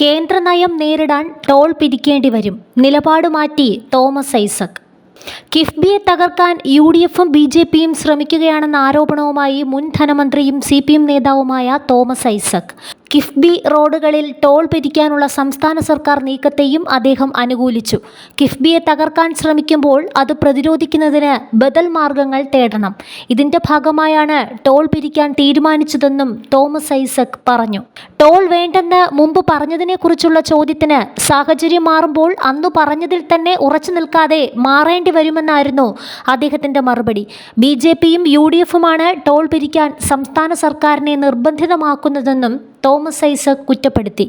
കേന്ദ്ര നയം നേരിടാൻ ടോൾ പിരിക്കേണ്ടി വരും. നിലപാട് മാറ്റി തോമസ് ഐസക്. കിഫ്ബിയെ തകർക്കാൻ യു ഡി എഫും ബി ജെ പിയും ശ്രമിക്കുകയാണെന്ന ആരോപണവുമായി മുൻ ധനമന്ത്രിയും സി പി എം നേതാവുമായ തോമസ് ഐസക്. കിഫ്ബി റോഡുകളിൽ ടോൾ പിരിക്കാനുള്ള സംസ്ഥാന സർക്കാർ നീക്കത്തെയും അദ്ദേഹം അനുകൂലിച്ചു. കിഫ്ബിയെ തകർക്കാൻ ശ്രമിക്കുമ്പോൾ അത് പ്രതിരോധിക്കുന്നതിന് ബദൽ മാർഗങ്ങൾ തേടണം. ഇതിന്റെ ഭാഗമായാണ് ടോൾ പിരിക്കാൻ തീരുമാനിച്ചതെന്നും തോമസ് ഐസക് പറഞ്ഞു. ടോൾ വേണ്ടെന്ന് മുമ്പ് പറഞ്ഞതിനെക്കുറിച്ചുള്ള ചോദ്യത്തിന് സാഹചര്യം മാറുമ്പോൾ അന്ന് പറഞ്ഞതിൽ തന്നെ ഉറച്ചു നിൽക്കാതെ മാറേണ്ടി വരുമെന്നായിരുന്നു അദ്ദേഹത്തിന്റെ മറുപടി. ബി ജെ പിയും യു ഡി എഫുമാണ് ടോൾ പിരിക്കാൻ സംസ്ഥാന സർക്കാരിനെ നിർബന്ധിതമാക്കുന്നതെന്നും തോമസ് ഐസക് കുറ്റപ്പെടുത്തി.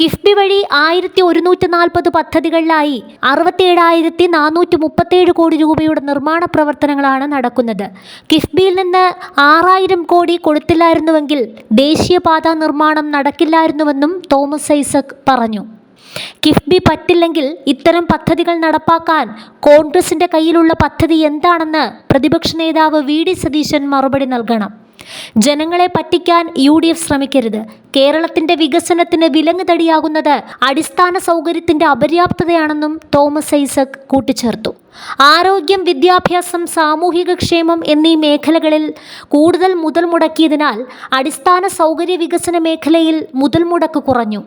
കിഫ്ബി വഴി ആയിരത്തി ഒരുന്നൂറ്റി നാൽപ്പത് പദ്ധതികളിലായി അറുപത്തിയേഴായിരത്തി നാനൂറ്റി മുപ്പത്തേഴ് കോടി രൂപയുടെ നിർമ്മാണ പ്രവർത്തനങ്ങളാണ് നടക്കുന്നത്. കിഫ്ബിയിൽ നിന്ന് ആറായിരം കോടി കൊടുത്തില്ലായിരുന്നുവെങ്കിൽ ദേശീയപാത നിർമ്മാണം നടക്കില്ലായിരുന്നുവെന്നും തോമസ് ഐസക് പറഞ്ഞു. കിഫ്ബി പറ്റില്ലെങ്കിൽ ഇത്തരം പദ്ധതികൾ നടപ്പാക്കാൻ കോൺഗ്രസിന്റെ കയ്യിലുള്ള പദ്ധതി എന്താണെന്ന് പ്രതിപക്ഷ നേതാവ് വി ഡി സതീശൻ മറുപടി നൽകണം. ജനങ്ങളെ പറ്റിക്കാൻ യു ഡി എഫ് ശ്രമിക്കരുത്. കേരളത്തിന്റെ വികസനത്തിന് വിലങ്ങ് തടിയാകുന്നത് അടിസ്ഥാന സൗകര്യത്തിന്റെ അപര്യാപ്തതയാണെന്നും തോമസ് ഐസക് കൂട്ടിച്ചേർത്തു. ആരോഗ്യം വിദ്യാഭ്യാസം സാമൂഹിക ക്ഷേമം എന്നീ മേഖലകളിൽ കൂടുതൽ മുതൽ മുടക്കിയതിനാൽ അടിസ്ഥാന സൗകര്യ വികസന മേഖലയിൽ മുതൽ മുടക്ക് കുറഞ്ഞു.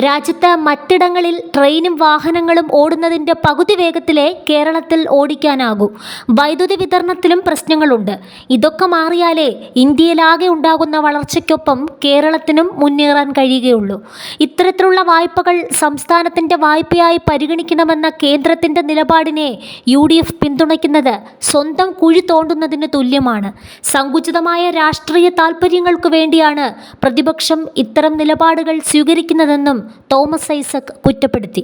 രാജ്യത്ത് മറ്റിടങ്ങളിൽ ട്രെയിനും വാഹനങ്ങളും ഓടുന്നതിന്റെ പകുതി വേഗത്തിലേ കേരളത്തിൽ ഓടിക്കാനാകൂ. വൈദ്യുതി വിതരണത്തിലും പ്രശ്നങ്ങളുണ്ട്. ഇതൊക്കെ മാറിയാലേ ഇന്ത്യയിലാകെ ഉണ്ടാകുന്ന വളർച്ചയ്ക്കൊപ്പം കേരളത്തിനും മുന്നേറാൻ കഴിയുകയുള്ളൂ. ഇത്തരത്തിലുള്ള വായ്പകൾ സംസ്ഥാനത്തിന്റെ വായ്പയായി പരിഗണിക്കണമെന്ന കേന്ദ്രത്തിന്റെ നിലപാടിനെ യു ഡി എഫ് പിന്തുണയ്ക്കുന്നത് സ്വന്തം കുഴി തോണ്ടുന്നതിന് തുല്യമാണ്. സങ്കുചിതമായ രാഷ്ട്രീയ താൽപ്പര്യങ്ങൾക്കു വേണ്ടിയാണ് പ്രതിപക്ഷം ഇത്തരം നിലപാടുകൾ സ്വീകരിക്കുന്നതെന്നും തോമസ് ഐസക് കുറ്റപ്പെടുത്തി